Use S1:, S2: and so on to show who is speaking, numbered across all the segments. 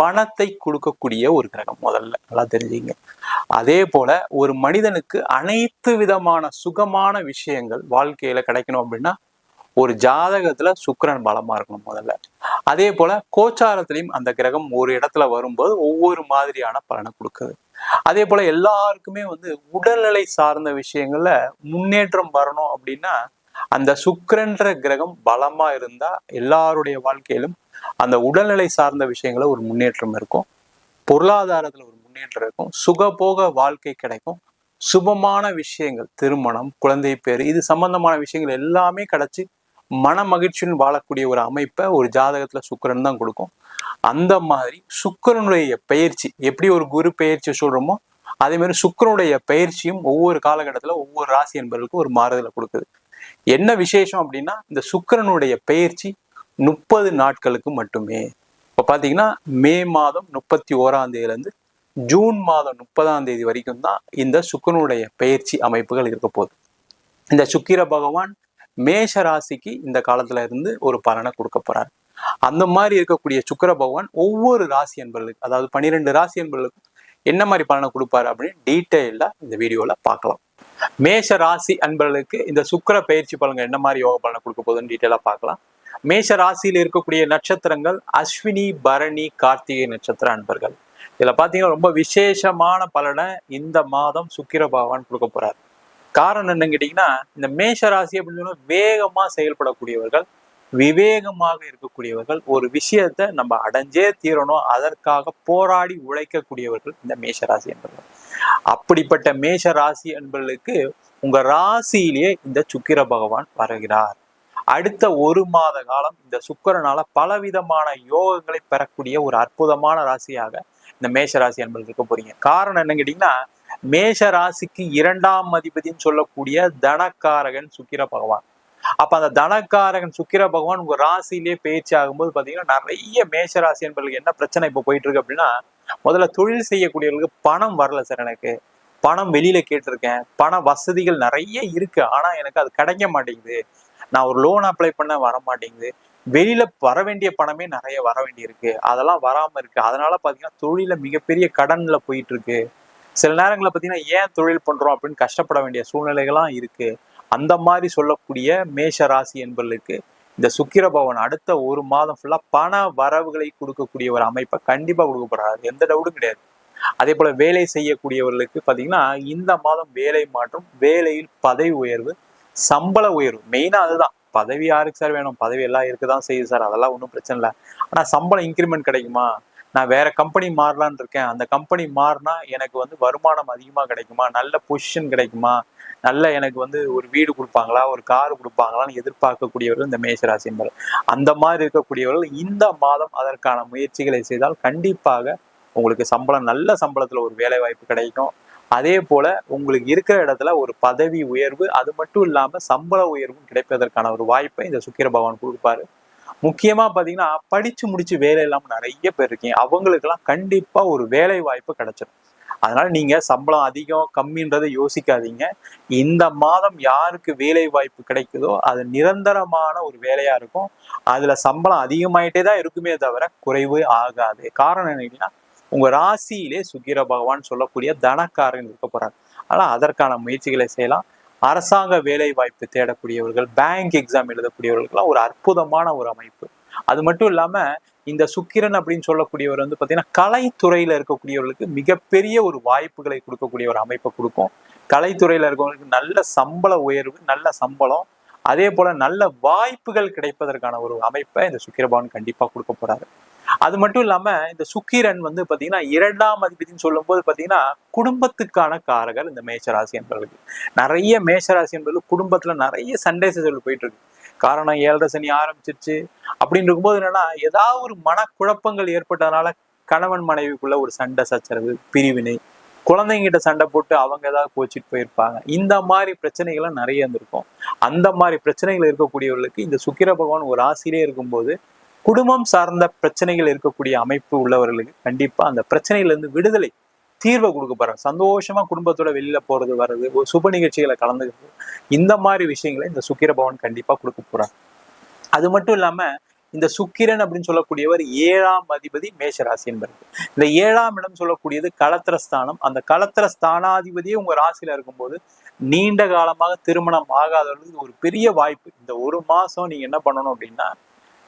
S1: பணத்தை கொடுக்கக்கூடிய ஒரு கிரகம் முதல்ல. நல்லா தெரிஞ்சுங்க. அதே போல ஒரு மனிதனுக்கு அனைத்து விதமான சுகமான விஷயங்கள் வாழ்க்கையில கிடைக்கணும் அப்படின்னா ஒரு ஜாதகத்துல சுக்கிரன் பலமா இருக்கணும் முதல்ல. அதே போல கோச்சாரத்திலையும் அந்த கிரகம் ஒரு இடத்துல வரும்போது ஒவ்வொரு மாதிரியான பலனை கொடுக்குது. அதே போல எல்லாருக்குமே வந்து உடல்நிலை சார்ந்த விஷயங்கள்ல முன்னேற்றம் வரணும் அப்படின்னா அந்த சுக்கரன்ற கிரகம் பலமா இருந்தா எல்லாருடைய வாழ்க்கையிலும் அந்த உடல்நிலை சார்ந்த விஷயங்கள ஒரு முன்னேற்றம் இருக்கும். பொருளாதாரத்துல ஒரு முன்னேற்றம் இருக்கும். சுகபோக வாழ்க்கை கிடைக்கும். சுபமான விஷயங்கள் திருமணம் குழந்தை பேர் இது சம்பந்தமான விஷயங்கள் எல்லாமே கிடைச்சி மன மகிழ்ச்சியுடன் வாழக்கூடிய ஒரு அமைப்பை ஒரு ஜாதகத்துல சுக்கிரன் தான் கொடுக்கும். அந்த மாதிரி சுக்கிரனுடைய பயிற்சி எப்படி ஒரு குரு பயிற்சி சொல்றோமோ அதே மாதிரி சுக்கிரனுடைய பயிற்சியும் ஒவ்வொரு காலகட்டத்துல ஒவ்வொரு ராசி என்பவர்களுக்கும் ஒரு மாறுதலை கொடுக்குது. என்ன விசேஷம் அப்படின்னா இந்த சுக்கிரனுடைய பயிற்சி முப்பது நாட்களுக்கு மட்டுமே. இப்போ பார்த்தீங்கன்னா மே மாதம் முப்பத்தி ஓராம் தேதியிலேருந்து ஜூன் மாதம் முப்பதாம் தேதி வரைக்கும் தான் இந்த சுக்கிரனுடைய பயிற்சி அமைப்புகள் இருக்க போகுது. இந்த சுக்கிர பகவான் மேஷ ராசிக்கு இந்த காலத்துல இருந்து ஒரு பலனை கொடுக்க போறாரு. அந்த மாதிரி இருக்கக்கூடிய சுக்கர பகவான் ஒவ்வொரு ராசி என்பர்களுக்கு அதாவது பன்னிரெண்டு ராசி என்பர்களுக்கும் என்ன மாதிரி பலனை கொடுப்பாரு அப்படின்னு டீட்டெயிலாக இந்த வீடியோல பார்க்கலாம். மேஷ ராசி அன்பர்களுக்கு இந்த சுக்கிர பயிற்சி பலன்கள் என்ன மாதிரி யோக பலனை கொடுக்க போகுதுன்னு டீட்டெயிலாக பார்க்கலாம். மேஷ ராசியில் இருக்கக்கூடிய நட்சத்திரங்கள் அஸ்வினி பரணி கார்த்திகை நட்சத்திர அன்பர்கள். இதுல பாத்தீங்கன்னா ரொம்ப விசேஷமான பலனை இந்த மாதம் சுக்கிர பகவான் கொடுக்க போறார். காரணம் என்னன்னு கேட்டிங்கன்னா இந்த மேஷ ராசி அப்படின்னு சொன்னால் வேகமா செயல்படக்கூடியவர்கள் விவேகமாக இருக்கக்கூடியவர்கள் ஒரு விஷயத்தை நம்ம அடைஞ்சே தீரணும் அதற்காக போராடி உழைக்கக்கூடியவர்கள் இந்த மேஷ ராசி என்பவர்கள் அப்படிப்பட்ட மேஷ ராசி என்பர்களுக்கு உங்க ராசியிலேயே இந்த சுக்கிர பகவான் வருகிறார். அடுத்த ஒரு மாத காலம் இந்த சுக்கிரனால பலவிதமான யோகங்களை பெறக்கூடிய ஒரு அற்புதமான ராசியாக இந்த மேஷ ராசி என்பது இருக்க போறீங்க. காரணம் என்ன கேட்டீங்கன்னா மேஷ ராசிக்கு இரண்டாம் அதிபதினு சொல்லக்கூடிய தனக்காரகன் சுக்கிர பகவான். அப்ப அந்த தனக்காரகன் சுக்கிர பகவான் உங்க ராசியிலேயே பயிற்சி ஆகும்போது பாத்தீங்கன்னா நிறைய மேஷ ராசி என்பதுக்கு என்ன பிரச்சனை இப்ப போயிட்டு இருக்கு அப்படின்னா முதல்ல தொழில் செய்யக்கூடியவர்களுக்கு பணம் வரல சார் எனக்கு. பணம் வெளியில கேட்டிருக்கேன். பண வசதிகள் நிறைய இருக்கு. ஆனா எனக்கு அது கிடைக்க மாட்டேங்குது. நான் ஒரு லோன் அப்ளை பண்ண வர மாட்டேங்குது வெளியில வர வேண்டிய பணமே நிறைய வர வேண்டியிருக்கு. அதெல்லாம் வராம இருக்கு. அதனால பாத்தீங்கன்னா தொழில மிகப்பெரிய கடன்ல போயிட்டு இருக்கு சில நேரங்களில் பார்த்தீங்கன்னா ஏன் தொழில் பண்றோம் அப்படின்னு கஷ்டப்பட வேண்டிய சூழ்நிலைகள்லாம் இருக்கு. அந்த மாதிரி சொல்லக்கூடிய மேஷ ராசி என்பவர்களுக்கு இந்த சுக்கிர பவன் அடுத்த ஒரு மாதம் ஃபுல்லா பண வரவுகளை கொடுக்கக்கூடிய ஒரு அமைப்பை கண்டிப்பா கொடுக்க போறாரு. எந்த டவுட்டும் கிடையாது. அதே போல வேலை செய்யக்கூடியவர்களுக்கு பாத்தீங்கன்னா இந்த மாதம் வேலை மாற்றம் வேலையில் பதவி உயர்வு சம்பள உயர்வு. மெயினா அதுதான். பதவி யாருக்கு சார் வேணும்? பதவி எல்லாம் இருக்குதான் செய்யுது சார் அதெல்லாம் ஒன்றும் பிரச்சனை இல்லை. ஆனா சம்பளம் இன்க்ரிமெண்ட் கிடைக்குமா? நான் வேற கம்பெனி மாறலான் இருக்கேன். அந்த கம்பெனி மாறினா எனக்கு வந்து வருமானம் அதிகமா கிடைக்குமா? நல்ல பொசிஷன் கிடைக்குமா? நல்ல எனக்கு வந்து ஒரு வீடு கொடுப்பாங்களா? ஒரு கார் கொடுப்பாங்களான்னு எதிர்பார்க்கக்கூடியவர்கள் இந்த மேஷராசி என்பது அந்த மாதிரி இருக்கக்கூடியவர்கள் இந்த மாதம் அதற்கான முயற்சிகளை செய்தால் கண்டிப்பாக உங்களுக்கு சம்பளம் நல்ல சம்பளத்துல ஒரு வேலை வாய்ப்பு கிடைக்கும். அதே போல உங்களுக்கு இருக்கிற இடத்துல ஒரு பதவி உயர்வு அது மட்டும் இல்லாம சம்பள உயர்வும் கிடைப்பதற்கான ஒரு வாய்ப்பை இந்த சுக்கிர பகவான் கொடுப்பாரு. முக்கியமாக பார்த்தீங்கன்னா படித்து முடிச்சு வேலை இல்லாமல் நிறைய பேர் இருக்கீங்க. அவங்களுக்கெல்லாம் கண்டிப்பாக ஒரு வேலை வாய்ப்பு கிடைச்சிடும் அதனால நீங்க சம்பளம் அதிகம் கம்மின்றதை யோசிக்காதீங்க. இந்த மாதம் யாருக்கு வேலை வாய்ப்பு கிடைக்குதோ அது நிரந்தரமான ஒரு வேலையா இருக்கும். அதுல சம்பளம் அதிகமாயிட்டே தான் இருக்குமே தவிர குறைவு ஆகாது. காரணம் என்னன்னா உங்க ராசியிலே சுக்கிர பகவான் சொல்லக்கூடிய தனக்காரன் இருக்க போறாரு. ஆனா அதற்கான முயற்சிகளை செய்யலாம். அரசாங்க வேலை வாய்ப்பு தேடக்கூடியவர்கள் பேங்க் எக்ஸாம் எழுதக்கூடியவர்களுக்கெல்லாம் ஒரு அற்புதமான ஒரு அமைப்பு. அது மட்டும் இல்லாம இந்த சுக்கிரன் அப்படின்னு சொல்லக்கூடியவர் வந்து பாத்தீங்கன்னா கலைத்துறையில இருக்கக்கூடியவர்களுக்கு மிகப்பெரிய ஒரு வாய்ப்புகளை கொடுக்கக்கூடிய ஒரு அமைப்பை கொடுக்கும். கலைத்துறையில இருக்கவங்களுக்கு நல்ல சம்பள உயர்வு நல்ல சம்பளம் அதே போல நல்ல வாய்ப்புகள் கிடைப்பதற்கான ஒரு அமைப்பை இந்த சுக்கிரபவன் கண்டிப்பா கொடுக்க போறாரு. அது மட்டும் இல்லாம இந்த சுக்கிரன் வந்து பாத்தீங்கன்னா இரண்டாம் அதிபதினு சொல்லும் போது பாத்தீங்கன்னா குடும்பத்துக்கான காரகர் இந்த மேஷராசி என்பவர்களுக்கு நிறைய மேஷராசி என்பவர்கள் குடும்பத்துல நிறைய சண்டை சச்சரவு போயிட்டு இருக்கு காரணம் ஏழரை சனி ஆரம்பிச்சிருச்சு. அப்படின்னு இருக்கும்போது என்னன்னா ஏதாவது ஒரு மனக்குழப்பங்கள் ஏற்பட்டதுனால கணவன் மனைவிக்குள்ள ஒரு சண்டை சச்சரவு பிரிவினை குழந்தைங்கிட்ட சண்டை போட்டு அவங்க ஏதாவது கோச்சிட்டு போயிருப்பாங்க. இந்த மாதிரி பிரச்சனைகள்லாம் நிறைய இருந்திருக்கும். அந்த மாதிரி பிரச்சனைகள் இருக்கக்கூடியவர்களுக்கு இந்த சுக்கிர பகவான் ஒரு ராசியிலே இருக்கும்போது குடும்பம் சார்ந்த பிரச்சனைகள் இருக்கக்கூடிய அமைப்பு உள்ளவர்களுக்கு கண்டிப்பா அந்த பிரச்சனையிலேருந்து விடுதலை தீர்வை கொடுக்க போறாங்க. சந்தோஷமா குடும்பத்தோட வெளியில போறது வர்றது ஒரு சுப நிகழ்ச்சிகளை கலந்துக்கிறது இந்த மாதிரி விஷயங்களை இந்த சுக்கிர பவன் கண்டிப்பா கொடுக்க போறாங்க அது மட்டும் இல்லாம இந்த சுக்கிரன் அப்படின்னு சொல்லக்கூடியவர் ஏழாம் அதிபதி மேஷராசி என்பது இந்த ஏழாம் இடம் சொல்லக்கூடியது களத்திரஸ்தானம் அந்த களத்திர ஸ்தானாதிபதியே உங்க ராசியில இருக்கும்போது நீண்ட காலமாக திருமணம் ஆகாதவர்களுக்கு ஒரு பெரிய வாய்ப்பு. இந்த ஒரு மாசம் நீங்க என்ன பண்ணணும் அப்படின்னா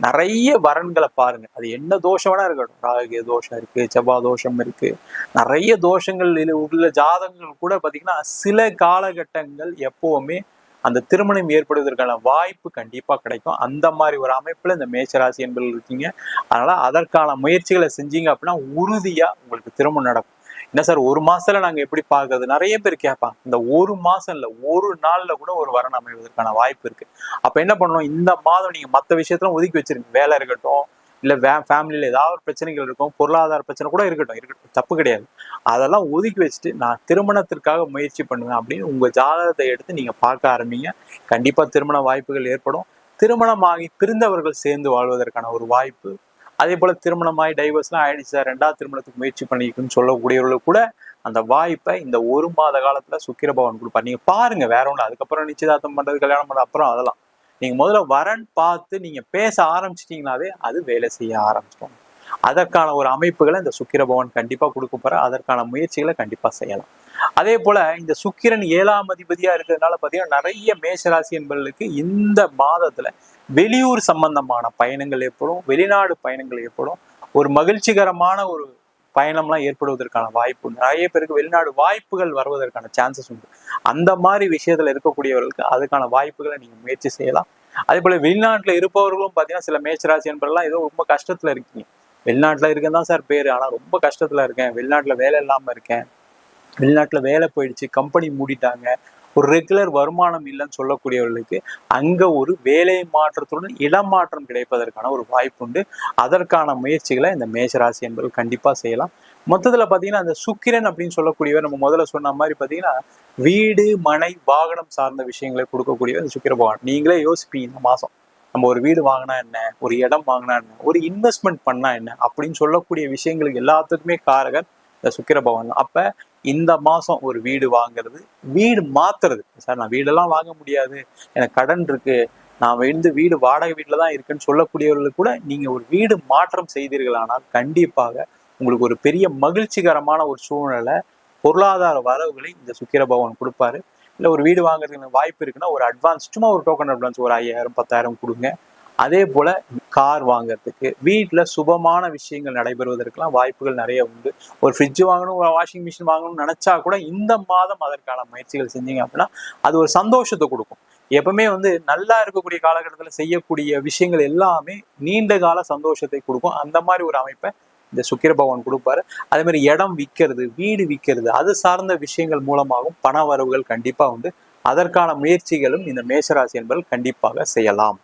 S1: நிறைய வரன்களை பாருங்க. அது என்ன தோஷம் இருக்கட்டும். ராகு தோஷம் இருக்கு செவ்வாய் தோஷம் இருக்கு. நிறைய தோஷங்கள் உள்ள ஜாதகங்கள் கூட பாத்தீங்கன்னா சில காலகட்டங்கள் எப்பவுமே அந்த திருமணம் ஏற்படுவதற்கான வாய்ப்பு கண்டிப்பா கிடைக்கும். அந்த மாதிரி ஒரு அமைப்புல இந்த மேச்சராசி என்பதில் இருக்கீங்க. அதனால அதற்கான முயற்சிகளை செஞ்சீங்க அப்படின்னா உறுதியா உங்களுக்கு திருமணம் நடக்கும். என்ன சார் ஒரு மாசத்துல நாங்க எப்படி பாக்குறது நிறைய பேர் கேட்பாங்க இந்த ஒரு மாசம் இல்ல ஒரு நாள்ல கூட ஒரு வரன் அமைவதற்கான வாய்ப்பு இருக்கு. அப்ப என்ன பண்ணணும்? இந்த மாதம் நீங்க மத்த விஷயத்துல ஒதுக்கி வச்சிருங்க. வேலை இருக்கட்டும் இல்ல வே ஃபேமிலியில ஏதாவது ஒரு பிரச்சனைகள் இருக்கும் பொருளாதார பிரச்சனை கூட இருக்கட்டும். இருக்கட்டும் தப்பு கிடையாது. அதெல்லாம் ஒதுக்கி வச்சுட்டு நான் திருமணத்திற்காக முயற்சி பண்ணுவேன் அப்படின்னு உங்க ஜாதகத்தை எடுத்து நீங்க பார்க்க ஆரம்பிங்க. கண்டிப்பா திருமண வாய்ப்புகள் ஏற்படும். திருமணமாகி பிரிந்தவர்கள் சேர்ந்து வாழ்வதற்கான ஒரு வாய்ப்பு அதே போல திருமணமாகி டைவர்ஸ்லாம் ஆயிடுச்சு சார் ரெண்டாவது திருமணத்துக்கு முயற்சி பண்ணிக்கணும்னு சொல்லக்கூடியவர்களுக்கு கூட அந்த வாய்ப்பை இந்த ஒரு மாத காலத்துல சுக்கிர பவன் கொடுப்பார். நீங்க பாருங்க வேற ஒண்ணு அதுக்கப்புறம் நிச்சயதார்த்தம் பண்றது கல்யாணம் பண்ண அப்புறம் அதெல்லாம். நீங்க முதல்ல வரன் பார்த்து நீங்க பேச ஆரம்பிச்சிட்டீங்கனாவே அது வேலை செய்ய ஆரம்பிச்சிடும். அதற்கான ஒரு அமைப்புகளை இந்த சுக்கிர பவன் கண்டிப்பா கொடுக்க போற அதற்கான முயற்சிகளை கண்டிப்பா செய்யலாம். அதே போல இந்த சுக்கிரன் ஏழாம் அதிபதியா இருக்கிறதுனால பாத்தீங்கன்னா நிறைய மேஷராசி என்பவர்களுக்கு இந்த மாதத்துல வெளியூர் சம்பந்தமான பயணங்கள் ஏற்படும் வெளிநாடு பயணங்கள் ஏற்படும். ஒரு மகிழ்ச்சிகரமான ஒரு பயணம்லாம் ஏற்படுவதற்கான வாய்ப்பு நிறைய பேருக்கு வெளிநாடு வாய்ப்புகள் வருவதற்கான சான்சஸ் உண்டு. அந்த மாதிரி விஷயத்துல இருக்கக்கூடியவர்களுக்கு அதுக்கான வாய்ப்புகளை நீங்க முயற்சி செய்யலாம். அதே போல வெளிநாட்டுல இருப்பவர்களும் பாத்தீங்கன்னா சில மேச்சராசி என்பதெல்லாம் ஏதோ ரொம்ப கஷ்டத்துல இருக்கீங்க. வெளிநாட்டுல இருக்கேன் தான் சார் பேரு. ஆனா ரொம்ப கஷ்டத்துல இருக்கேன். வெளிநாட்டுல வேலை இல்லாம இருக்கேன். வெளிநாட்டுல வேலை போயிடுச்சு. கம்பெனி மூடிட்டாங்க. ஒரு ரெகுலர் வருமானம் இல்லைன்னு சொல்லக்கூடியவர்களுக்கு அங்கே ஒரு வேலை மாற்றத்துடன் இடமாற்றம் கிடைப்பதற்கான ஒரு வாய்ப்பு உண்டு. அதற்கான முயற்சிகளை இந்த மேஷராசி என்பது கண்டிப்பாக செய்யலாம். மொத்தத்தில் பார்த்தீங்கன்னா அந்த சுக்கிரன் அப்படின்னு சொல்லக்கூடியவர் நம்ம முதல்ல சொன்ன மாதிரி பார்த்தீங்கன்னா வீடு மனை வாகனம் சார்ந்த விஷயங்களை கொடுக்கக்கூடியவர் இந்த சுக்கிர பகவான். நீங்களே யோசிப்பீங்க இந்த மாதம் நம்ம ஒரு வீடு வாங்கினா என்ன? ஒரு இடம் வாங்கினா என்ன? ஒரு இன்வெஸ்ட்மெண்ட் பண்ணா என்ன? அப்படின்னு சொல்லக்கூடிய விஷயங்களுக்கு எல்லாத்துக்குமே காரகர் இந்த சுக்கிர பகவான் அப்போ இந்த மாதம் ஒரு வீடு வாங்குறது. வீடு மாத்துறது. சார் நான் வீடெல்லாம் வாங்க முடியாது. எனக்கு கடன் இருக்கு. நான் வந்து வீடு வாடகை வீட்டில் தான் இருக்குன்னு சொல்லக்கூடியவர்களுக்கு கூட நீங்கள் ஒரு வீடு மாற்றம் செய்தீர்களானால் கண்டிப்பாக உங்களுக்கு ஒரு பெரிய மகிழ்ச்சிகரமான ஒரு சூழ்நிலை பொருளாதார வரவுகளை இந்த சுக்கிர பகவான் கொடுப்பாரு. இல்லை ஒரு வீடு வாங்குறதுக்கு வாய்ப்பு இருக்குன்னா ஒரு அட்வான்ஸ் சும்மா ஒரு டோக்கன் அட்வான்ஸ் ஒரு ஐயாயிரம் பத்தாயிரம் கொடுங்க. அதே போல கார் வாங்குறதுக்கு வீட்டில் சுபமான விஷயங்கள் நடைபெறுவதற்கெல்லாம் வாய்ப்புகள் நிறைய உண்டு. ஒரு ஃப்ரிட்ஜ் வாங்கணும் ஒரு வாஷிங் மிஷின் வாங்கணும்னு நினச்சா கூட இந்த மாதம் அதற்கான முயற்சிகள் செஞ்சீங்க அப்படின்னா அது ஒரு சந்தோஷத்தை கொடுக்கும். எப்பவுமே வந்து நல்லா இருக்கக்கூடிய காலகட்டத்தில் செய்யக்கூடிய விஷயங்கள் எல்லாமே நீண்ட கால சந்தோஷத்தை கொடுக்கும். அந்த மாதிரி ஒரு அமைப்பை இந்த சுக்கிர பகவான் கொடுப்பாரு. அதே மாதிரி இடம் விற்கிறது வீடு விற்கிறது அது சார்ந்த விஷயங்கள் மூலமாகவும் பண வரவுகள் கண்டிப்பாக உண்டு. அதற்கான முயற்சிகளும் இந்த மேஷராசி என்பது கண்டிப்பாக செய்யலாம்.